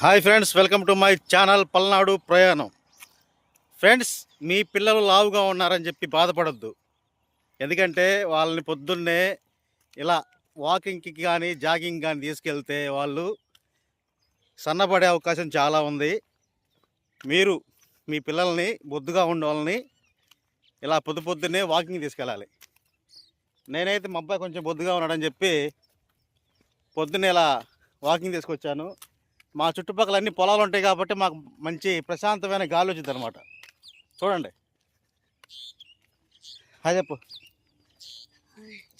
Hi friends welcome to my channel Palnadu ప్రయాణం. Friends మీ పిల్లలు లావుగా ఉన్నారని చెప్పి బాధపడద్దు. ఎందుకంటే వాళ్ళని పొద్దున్నే ఇలా వాకింగ్కి కానీ జాగింగ్ కానీ తీసుకెళ్తే వాళ్ళు సన్నపడే అవకాశం చాలా ఉంది. మీరు మీ పిల్లల్ని బొద్దుగా ఉండే ఇలా పొద్దు పొద్దున్నే వాకింగ్ తీసుకెళ్ళాలి. నేనైతే మా అబ్బాయి కొంచెం బొద్దుగా ఉన్నాడని చెప్పి పొద్దున్నే ఇలా వాకింగ్ తీసుకొచ్చాను. మా చుట్టుపక్కల అన్ని పొలాలు ఉంటాయి కాబట్టి మాకు మంచి ప్రశాంతమైన గాలి వచ్చింది అనమాట చూడండి. హాయ్ చెప్పు.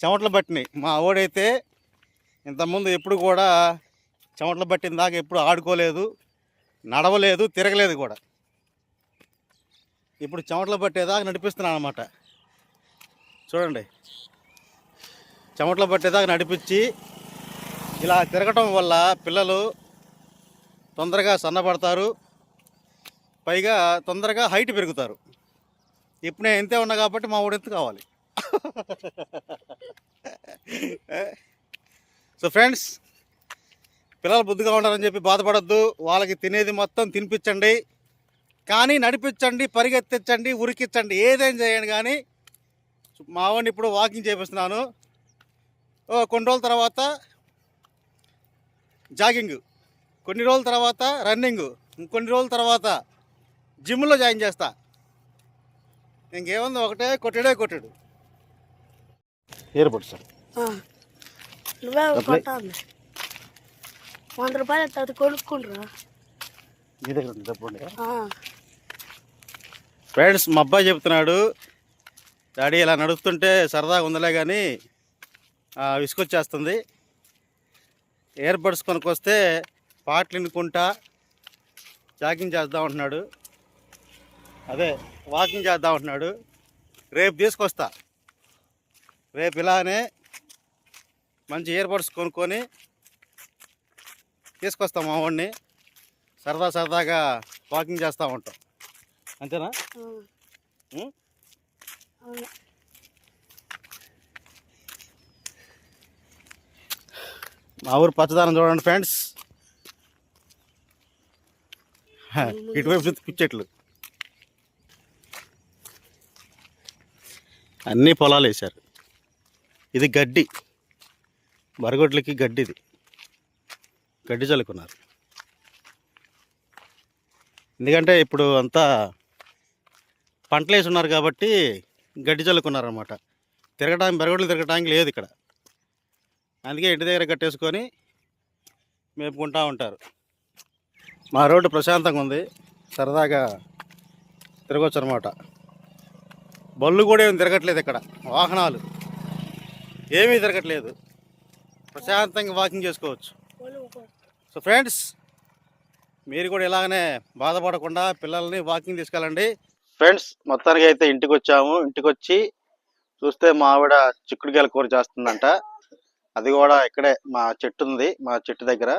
చెమటలు పట్టినాయి. మా ఓడైతే ఇంతకుముందు ఎప్పుడు కూడా చెమటలు పట్టిన దాకా ఎప్పుడు ఆడుకోలేదు నడవలేదు తిరగలేదు కూడా. ఇప్పుడు చెమటలు పట్టేదాకా నడిపిస్తున్నాను అనమాట చూడండి. చెమటలు పట్టేదాకా నడిపించి ఇలా తిరగటం వల్ల పిల్లలు తొందరగా సన్నపడతారు పైగా తొందరగా హైట్ పెరుగుతారు. ఇప్పుడు నేను ఎంతే ఉన్నా కాబట్టి మా ఊడు కావాలి. సో ఫ్రెండ్స్ పిల్లలు బుద్ధిగా ఉండాలని చెప్పి బాధపడద్దు. వాళ్ళకి తినేది మొత్తం తినిపించండి. కానీ నడిపించండి పరిగెత్తించండి ఉరికించండి. ఏదేం చేయండి కానీ మా వాడిని ఇప్పుడు వాకింగ్ చేపిస్తున్నాను. ఓ కొన్ని రోజుల తర్వాత జాగింగ్. కొన్ని రోజుల తర్వాత రన్నింగ్ ఇంకొన్ని రోజుల తర్వాత జిమ్లో జాయిన్ చేస్తా ఇంకేముంది ఒకటే కొట్టడే కొట్టాడు ఏర్పడు సార్. నువ్వే? కొట్టాలి వంద రూపాయలు మీ దగ్గర చెప్పండి ఆ. ఫ్రెండ్స్ మా అబ్బాయి చెప్తున్నాడు డాడీ ఇలా నడుస్తుంటే సరదాగా ఉందిలే కానీ ఆ, విసుకొచ్చేస్తుంది ఇయర్ బడ్స్ కొనుక్కొస్తే పాటలు వినుకుంటా జాగింగ్ చేద్దాం అంటున్నాడు. అదే వాకింగ్ చేద్దాం అంటున్నాడు. రేపు తీసుకొస్తా. రేపు ఇలానే మంచి ఇయర్ బడ్స్ కొనుక్కొని తీసుకొస్తాం మా వాడిని. సరదా సరదాగా వాకింగ్ చేస్తూ ఉంటాం. అంతేనా. మా ఊరు పచ్చదనం చూడండి ఫ్రెండ్స్. ఇటువైపు చూస్తే పిచ్చెట్లు. అన్ని పొలాలు వేశారు. ఇది గడ్డి. బరగొడ్లకి గడ్డి ఇది. గడ్డి చల్లుకున్నారు. ఎందుకంటే ఇప్పుడు అంతా పంటలు వేసి ఉన్నారు కాబట్టి గడ్డి చల్లుకున్నారు అనమాట తిరగడానికి బరగొడ్లు తిరగడానికి లేదు ఇక్కడ. అందుకే ఇంటి దగ్గర కట్టేసుకొని మేపుకుంటూ ఉంటారు. మా రోడ్డు ప్రశాంతంగా ఉంది. సరదాగా తిరగచ్చు అనమాట బళ్ళు కూడా ఏమి తిరగట్లేదు ఇక్కడ. వాహనాలు ఏమీ తిరగట్లేదు. ప్రశాంతంగా వాకింగ్ చేసుకోవచ్చు. సో ఫ్రెండ్స్ మీరు కూడా ఇలాగనే బాధపడకుండా పిల్లల్ని వాకింగ్ తీసుకెళ్ళండి. ఫ్రెండ్స్ మొత్తానికి అయితే ఇంటికి వచ్చాము. ఇంటికి వచ్చి చూస్తే మా ఆవిడ చిక్కుడుకాయల కూర చేస్తుందంట. అది కూడా ఇక్కడే మా చెట్టు ఉంది. మా చెట్టు దగ్గర.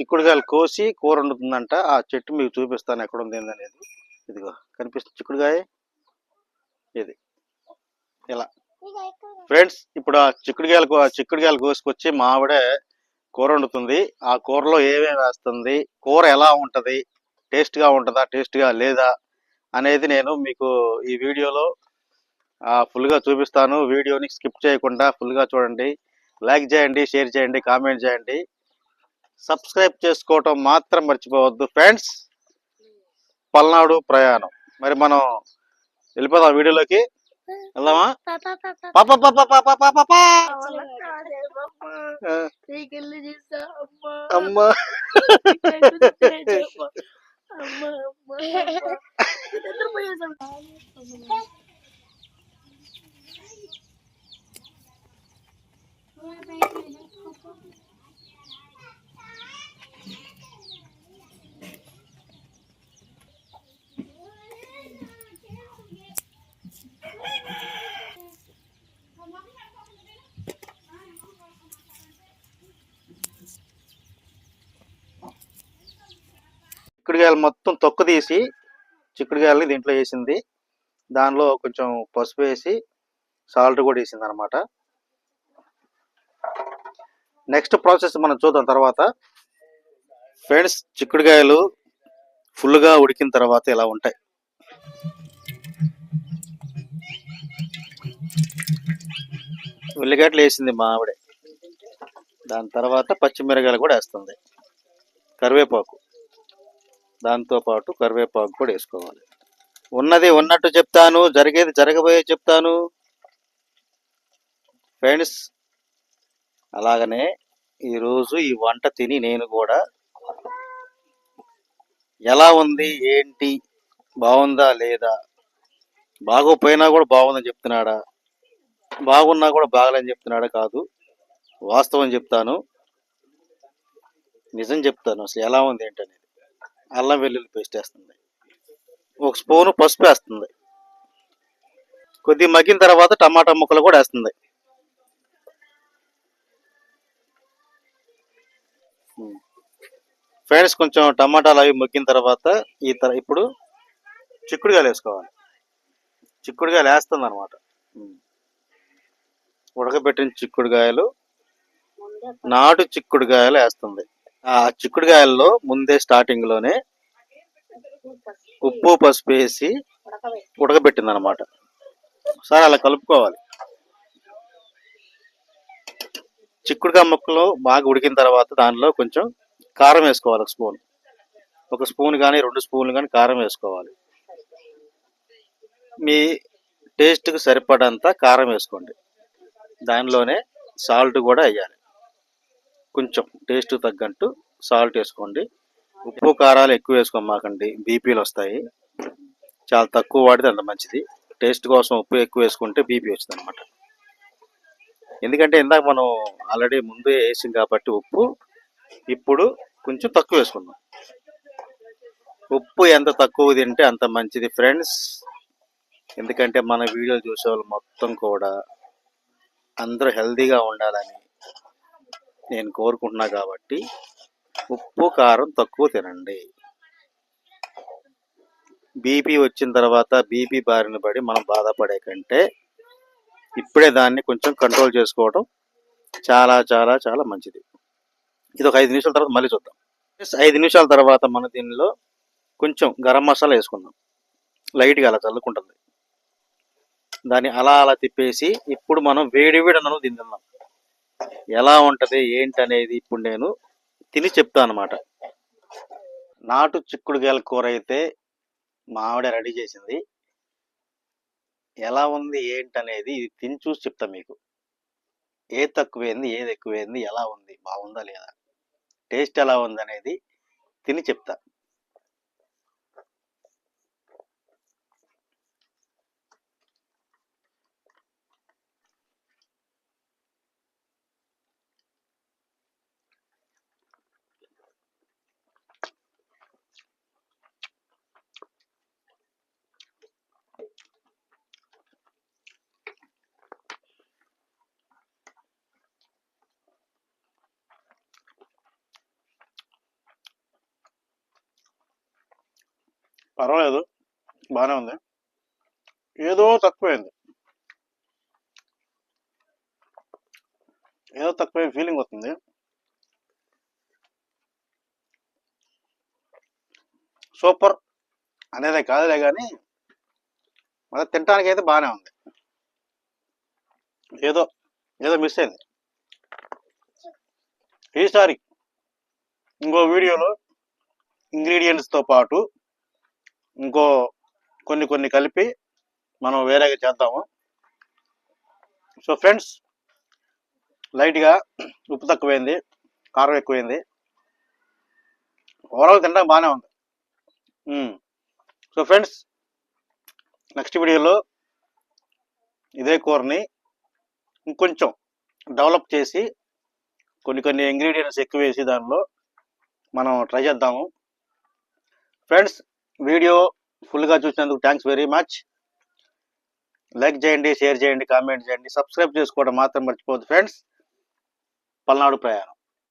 చిక్కుడుకాయలు కోసి కూర వండుతుందంట. ఆ చెట్టు మీకు చూపిస్తాను ఎక్కడ ఉంది అనేది ఇదిగో కనిపిస్తుంది చిక్కుడుకాయ ఇది. ఇలా. ఫ్రెండ్స్ ఇప్పుడు ఆ చిక్కుడుకాయలు కో- చిక్కుడుకాయలు కోసుకొచ్చి మా ఆవిడే కూర వండుతుంది. ఆ కూరలో ఏమేమి వేస్తుంది కూర ఎలా ఉంటుంది టేస్ట్గా ఉంటుందా టేస్ట్గా లేదా అనేది నేను మీకు ఈ వీడియోలో ఫుల్గా చూపిస్తాను. వీడియోని స్కిప్ చేయకుండా ఫుల్గా చూడండి. లైక్ చేయండి షేర్ చేయండి కామెంట్ చేయండి. సబ్స్క్రైబ్ చేసుకోవటం మాత్రం మర్చిపోవద్దు ఫ్రెండ్స్. పల్నాడు ప్రయాణం. మరి మనం వెళ్ళిపోదాం వీడియోలోకి. వెళ్దామా? పాప పాప పాప పాప అమ్మా. నీకెళ్ళి చూస్తా అమ్మా. అమ్మా నీకెళ్ళి చూస్తే చెప్పు. అమ్మా, అమ్మా, అమ్మా. ఇదంతా పోయేసాం. చిక్కుడుకాయలు మొత్తం తొక్కు తీసి చిక్కుడుకాయలని దీంట్లో వేసింది. దానిలో కొంచెం పసుపు వేసి సాల్ట్ కూడా వేసింది అనమాట నెక్స్ట్ ప్రాసెస్ మనం చూద్దాం తర్వాత. ఫ్రెండ్స్ చిక్కుడుకాయలు ఫుల్గా ఉడికిన తర్వాత ఇలా ఉంటాయి. ఉల్లిగడ్డలు వేసింది మా ఆవిడే. దాని తర్వాత పచ్చిమిరకాయలు కూడా వేస్తుంది. కరివేపాకు. దాంతో పాటు కరివేపాకు కూడా వేసుకోవాలి. ఉన్నది ఉన్నట్టు చెప్తాను జరిగేది జరగబోయే చెప్తాను. ఫ్రెండ్స్ అలాగనే ఈరోజు ఈ వంట తిని నేను కూడా ఎలా ఉంది ఏంటి బాగుందా లేదా బాగోపోయినా కూడా బాగుందని చెప్తున్నాడా బాగున్నా కూడా బాగలేని చెప్తున్నాడా కాదు వాస్తవం చెప్తాను నిజం చెప్తాను అసలు ఎలా ఉంది ఏంటనేది. అల్లం వెల్లుల్లి పేస్ట్ వేస్తుంది. ఒక స్పూను పసుపు వేస్తుంది. కొద్దిగా మగ్గిన తర్వాత టమాటా ముక్కలు కూడా వేస్తుంది. ఫ్రెండ్స్ కొంచెం టమాటాలు అవి మగ్గిన తర్వాత ఈ తర ఇప్పుడు చిక్కుడుగాయలు వేసుకోవాలి. చిక్కుడుగాయలు వేస్తుంది అనమాట ఉడకబెట్టిన చిక్కుడుగాయలు నాటు చిక్కుడుగాయలు వేస్తుంది. ఆ చిక్కుడుగాయల్లో ముందే స్టార్టింగ్లోనే ఉప్పు పసుపు వేసి ఉడకబెట్టింది అనమాట సార్ అలా కలుపుకోవాలి. చిక్కుడుకాయ ముక్కలు బాగా ఉడికిన తర్వాత దానిలో కొంచెం కారం వేసుకోవాలి ఒక స్పూన్. ఒక స్పూన్ కానీ రెండు స్పూన్లు కానీ కారం వేసుకోవాలి. మీ టేస్ట్కి సరిపడంత కారం వేసుకోండి. దానిలోనే సాల్ట్ కూడా వేయాలి. కొంచెం టేస్ట్ తగ్గట్టు సాల్ట్ వేసుకోండి. ఉప్పు కారాలు ఎక్కువ వేసుకోమాకండి బీపీలు వస్తాయి. చాలా తక్కువ వాడితే అంత మంచిది. టేస్ట్ కోసం ఉప్పు ఎక్కువ వేసుకుంటే బీపీ వచ్చింది అనమాట ఎందుకంటే ఇందాక మనం ఆల్రెడీ ముందే వేసాం కాబట్టి ఉప్పు ఇప్పుడు కొంచెం తక్కువ వేసుకుందాం. ఉప్పు ఎంత తక్కువ తింటే అంత మంచిది ఫ్రెండ్స్ ఎందుకంటే మన వీడియోలు చూసే వాళ్ళు మొత్తం కూడా అందరూ హెల్తీగా ఉండాలని నేను కోరుకుంటున్నా కాబట్టి ఉప్పు కారం తక్కువ తినండి. బీపీ వచ్చిన తర్వాత బీపీ బారిన పడి మనం బాధపడే కంటే ఇప్పుడే దాన్ని కొంచెం కంట్రోల్ చేసుకోవడం చాలా చాలా చాలా మంచిది. ఇది ఒక ఐదు నిమిషాల తర్వాత మళ్ళీ చూద్దాం. ఐదు నిమిషాల తర్వాత మన దీనిలో కొంచెం గరం మసాలా వేసుకుందాం. లైట్గా అలా చల్లుకుంటుంది. దాన్ని అలా అలా తిప్పేసి ఇప్పుడు మనం వేడి వేడి అన్నం తిందాం. ఎలా ఉంటది ఏంటి అనేది ఇప్పుడు నేను తిని చెప్తాను అనమాట నాటు చిక్కుడుగాయల కూర అయితే మా ఆవిడ రెడీ చేసింది. ఎలా ఉంది ఏంటి అనేది ఇది తిని చూసి చెప్తా మీకు. ఏది తక్కువైంది ఏది ఎక్కువైంది ఎలా ఉంది బాగుందా లేదా టేస్ట్ ఎలా ఉంది అనేది తిని చెప్తా. పర్వాలేదు. బాగానే ఉంది. ఏదో తక్కువైంది. ఏదో తక్కువ ఫీలింగ్ వస్తుంది. సూపర్ అనేదే కాదులే కానీ మళ్ళీ తినడానికి అయితే బాగానే ఉంది. ఏదో ఏదో మిస్ అయింది. ఈసారి ఇంకో వీడియోలో ఇంగ్రీడియంట్స్తో పాటు ఇంకో కొన్ని కొన్ని కలిపి మనం వేరేగా చేద్దాము. సో ఫ్రెండ్స్ లైట్గా ఉప్పు తక్కువైంది కారం ఎక్కువైంది. ఓవరాల్ తినడానికి బాగానే ఉంది. సో ఫ్రెండ్స్ నెక్స్ట్ వీడియోలో ఇదే కూరని ఇంకొంచెం డెవలప్ చేసి కొన్ని కొన్ని ఇంగ్రీడియంట్స్ ఎక్కువ వేసి దానిలో మనం ట్రై చేద్దాము. ఫ్రెండ్స్ వీడియో ఫుల్గా చూసినందుకు థ్యాంక్స్ వెరీ మచ్ లైక్ చేయండి షేర్ చేయండి కామెంట్ చేయండి సబ్స్క్రైబ్ చేసుకోవడం మాత్రం మర్చిపోవద్దు ఫ్రెండ్స్ పల్నాడు ప్రయాణం.